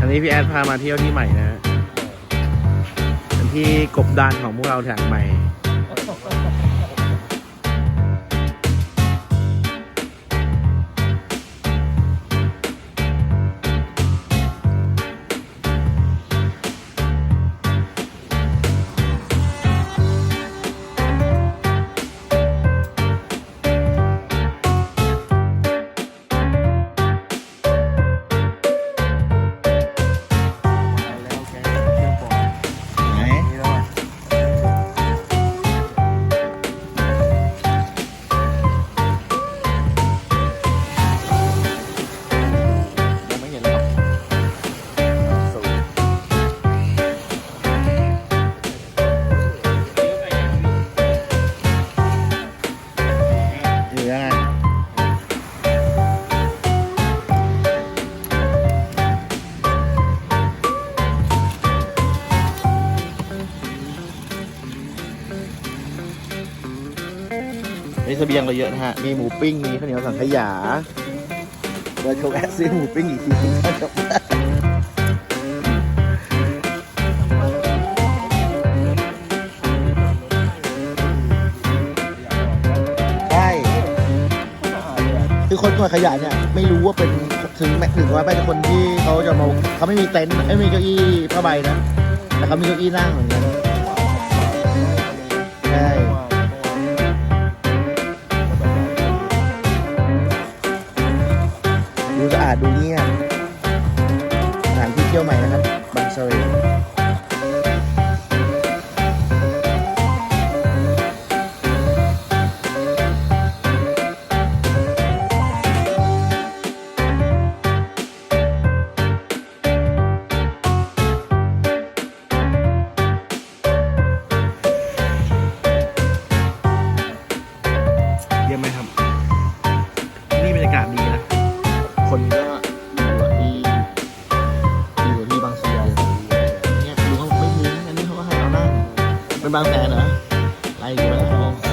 อันนี้พี่แอดพามาเที่ยวที่ใหม่นะฮะเป็นที่กบดานของพวกเราแถงใหม่ มีเสบียงเราเยอะนะฮะ มีหมูปิ้ง มีข้าวเหนียวสังขยาเปิดโชว์แอดซื้อหมูปิ้งอีกทีก็จบใช่คือคนกวาดขยะเนี่ย ไม่รู้ว่าเป็นถึงแม้ถึงว่าเป็นคนที่เขาจะมาเขาไม่มีเต็นท์ไม่มีเก้าอี้ผ้าใบนะแต่เขามีเก้าอี้นั่งเหมือนกันาดดูเงียบสถานที่เที่ยวใหม่นะครับบางเซยเยี่ยมไหมครับ เป็นบางแสนเหรอไล่กูแล้ว